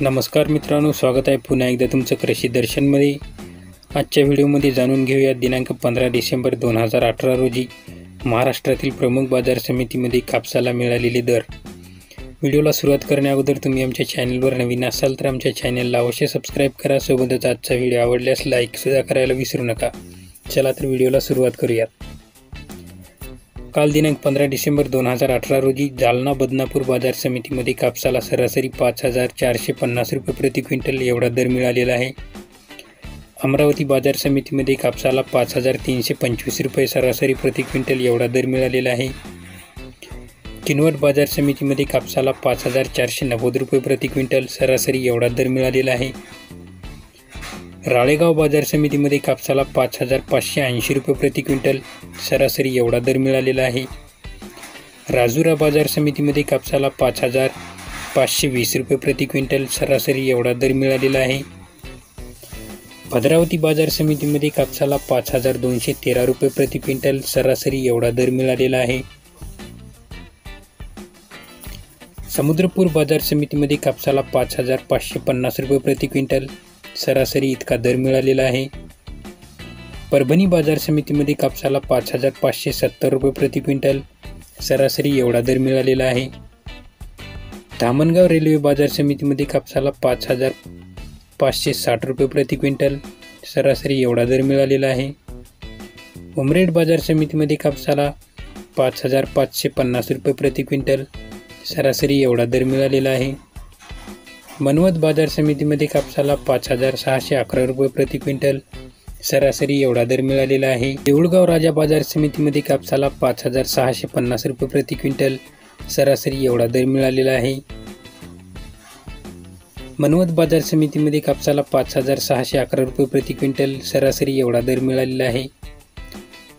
नमस्कार मित्रांनो स्वागत आहे पुन्हा एकदा तुमचं कृषी दर्शनमध्ये. आजच्या व्हिडिओमध्ये जाणून घेऊया दिनांक पंधरा डिसेंबर दोन हजार अठरा रोजी महाराष्ट्रातील प्रमुख बाजार समितीमध्ये कापसाला मिळालेले दर. व्हिडिओला सुरुवात करण्याअगोदर तुम्ही आमच्या चॅनलवर नवीन असाल तर आमच्या चॅनलला अवश्य सबस्क्राईब करा. सोबतच आजचा व्हिडिओ आवडल्यास लाईकसुद्धा करायला विसरू नका. चला तर व्हिडिओला सुरुवात करूयात. काल दिनांक पंधरा डिसेंबर दोन हजार अठरा रोजी जालना बदनापूर बाजार समितीमध्ये कापसाला सरासरी पाच हजार चारशे पन्नास रुपये प्रति क्विंटल एवढा दर मिळालेला आहे. अमरावती बाजार समितीमध्ये कापसाला पाच हजार तीनशे पंचवीस रुपये सरासरी प्रति क्विंटल एवढा दर मिळालेला आहे. किनवट बाजार समितीमध्ये कापसाला पाच हजार चारशे नव्वद रुपये प्रति क्विंटल सरासरी एवढा दर मिळालेला आहे. राळेगाव बाजार समितीमध्ये कापसाला पाच हजार पाचशे ऐंशी रुपये प्रति क्विंटल सरासरी एवढा दर मिळालेला आहे. राजुरा बाजार समितीमध्ये कापसाला पाच हजार पाचशे वीस रुपये प्रति क्विंटल सरासरी एवढा दर मिळालेला आहे. भद्रावती बाजार समितीमध्ये कापसाला पाच हजार दोनशे तेरा रुपये प्रति क्विंटल सरासरी एवढा दर मिळालेला आहे. समुद्रपूर बाजार समितीमध्ये कापसाला पाच हजार पाचशे पन्नास रुपये प्रति क्विंटल सरासरी इतका दर मिळालेला आहे. परभणी बाजार समितीमध्ये कापसाला पाच हजार पाचशे सत्तर रुपये प्रति क्विंटल सरासरी एवढा दर मिळालेला आहे. धामणगाव रेल्वे बाजार समितीमध्ये कापसाला पाच हजार पाचशे साठ रुपये प्रति क्विंटल सरासरी एवढा दर मिळालेला आहे. उमरेड बाजार समितीमध्ये कापसाला पाच हजार पाचशे पन्नास रुपये प्रति क्विंटल सरासरी एवढा दर मिळालेला आहे. मनवत बाजार समितीमध्ये कापसाला पाच हजार सहाशे अकरा रुपये प्रति क्विंटल सरासरी एवढा दर मिळालेला आहे. देऊळगाव राजा बाजार समितीमध्ये कापसाला पाच हजार सहाशे पन्नास रुपये प्रति क्विंटल सरासरी एवढा दर मिळालेला आहे. मनवत बाजार समितीमध्ये कापसाला पाच हजार सहाशे अकरा रुपये प्रति क्विंटल सरासरी एवढा दर मिळालेला आहे.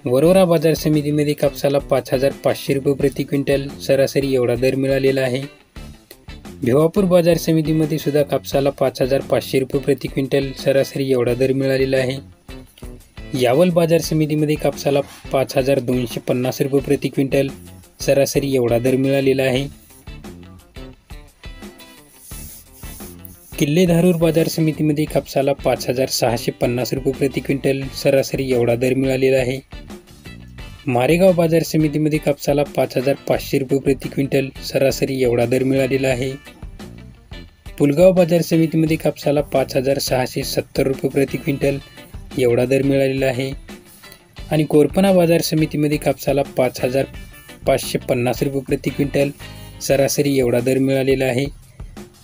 वरोरा बाजार समितीमध्ये कापसाला पाच हजार पाचशे रुपये प्रति क्विंटल सरासरी एवढा दर मिळालेला आहे. भिवापूर बाजार समितीमध्ये सुद्धा कापसाला पाच हजार पाचशे रुपये प्रति क्विंटल सरासरी एवढा दर मिळालेला आहे. यावल बाजार समितीमध्ये कापसाला पाच हजार दोनशे पन्नास रुपये प्रति क्विंटल सरासरी एवढा दर मिळालेला आहे. किल्ले धारूर बाजार समितीमध्ये कापसाला पाच हजार सहाशे पन्नास रुपये प्रति क्विंटल सरासरी एवढा दर मिळालेला आहे. मारेगाव बाजार समितीमध्ये कापसाला पाच हजार पाचशे रुपये प्रति क्विंटल सरासरी एवढा दर मिळालेला आहे. पुलगाव बाजार समितीमध्ये कापसाला पाच हजार सहाशे सत्तर रुपये प्रति क्विंटल एवढा दर मिळालेला आहे. आणि कोरपणा बाजार समितीमध्ये कापसाला पाच हजार पाचशे पन्नास रुपये प्रति क्विंटल सरासरी एवढा दर मिळालेला आहे.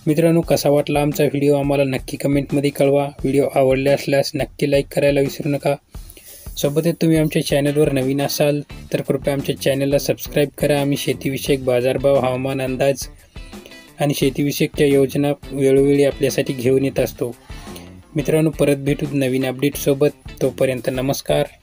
मित्रांनो कसा वाटला आमचा व्हिडिओ? आम्हाला नक्की कमेंटमध्ये कळवा. व्हिडिओ आवडला असल्यास नक्की लाईक करायला विसरू नका. सोबतच तुम्ही आमच्या चॅनलवर नवीन असाल तर कृपया आमच्या चॅनलला सबस्क्राईब करा. आम्ही शेतीविषयक बाजारभाव हवामान अंदाज आणि शेतीविषयकच्या योजना वेळोवेळी आपल्यासाठी घेऊन येत असतो. मित्रांनो परत भेटू नवीन अपडेटसोबत तोपर्यंत नमस्कार.